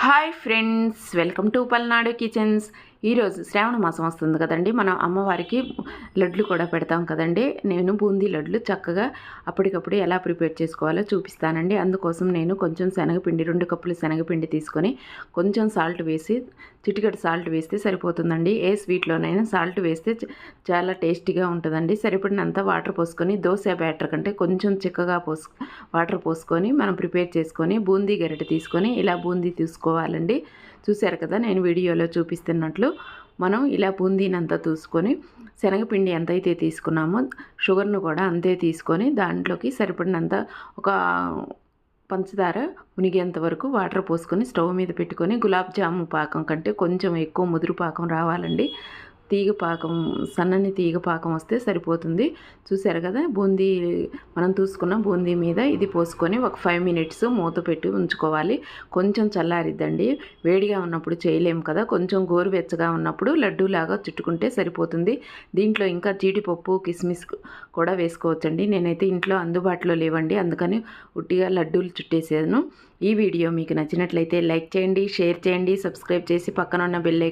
hi friends welcome to Palnadu kitchens ఈరోజు శ్రావణ మాసం వస్తుంది కదండి. మనం అమ్మవారికి లడ్లు కూడా పెడతాం కదండి. నేను బూందీ లడ్లు చక్కగా అప్పటికప్పుడు ఎలా ప్రిపేర్ చేసుకోవాలో చూపిస్తానండి. అందుకోసం నేను కొంచెం శనగపిండి రెండు కప్పులు శనగపిండి తీసుకొని కొంచెం సాల్ట్ వేసి చిటికెట్ సాల్ట్ వేస్తే సరిపోతుందండి. ఏ స్వీట్లోనైనా సాల్ట్ వేస్తే చాలా టేస్టీగా ఉంటుందండి. సరిపడినంత వాటర్ పోసుకొని దోశ బ్యాటర్ కంటే కొంచెం చిక్కగా పోసు వాటర్ పోసుకొని మనం ప్రిపేర్ చేసుకొని బూందీ గరిటె తీసుకొని ఇలా బూందీ తీసుకోవాలండి. చూశారు కదా నేను వీడియోలో చూపిస్తున్నట్లు. మనం ఇలా బూందీనంతా చూసుకొని శనగపిండి ఎంత అయితే తీసుకున్నామో షుగర్ను కూడా అంతే తీసుకొని దాంట్లోకి సరిపడినంత ఒక పంచదార మునిగేంత వరకు వాటర్ పోసుకొని స్టవ్ మీద పెట్టుకొని గులాబ్ జాము పాకం కంటే కొంచెం ఎక్కువ ముదురు పాకం రావాలండి. తీగ పాకం సన్నని తీగ పాకం వస్తే సరిపోతుంది. చూసారు కదా బూందీ మనం చూసుకున్న బూందీ మీద ఇది పోసుకొని ఒక ఫైవ్ మినిట్స్ మూత పెట్టి ఉంచుకోవాలి. కొంచెం చల్లారిద్దండి. వేడిగా ఉన్నప్పుడు చేయలేము కదా కొంచెం గోరువెచ్చగా ఉన్నప్పుడు లడ్డూలాగా చుట్టుకుంటే సరిపోతుంది. దీంట్లో ఇంకా జీడిపప్పు కిస్మిస్ కూడా వేసుకోవచ్చండి. నేనైతే ఇంట్లో అందుబాటులో లేవండి అందుకని ఉట్టిగా లడ్డూలు చుట్టేసాను. ఈ వీడియో మీకు నచ్చినట్లయితే లైక్ చేయండి షేర్ చేయండి సబ్స్క్రైబ్ చేసి పక్కన ఉన్న బెల్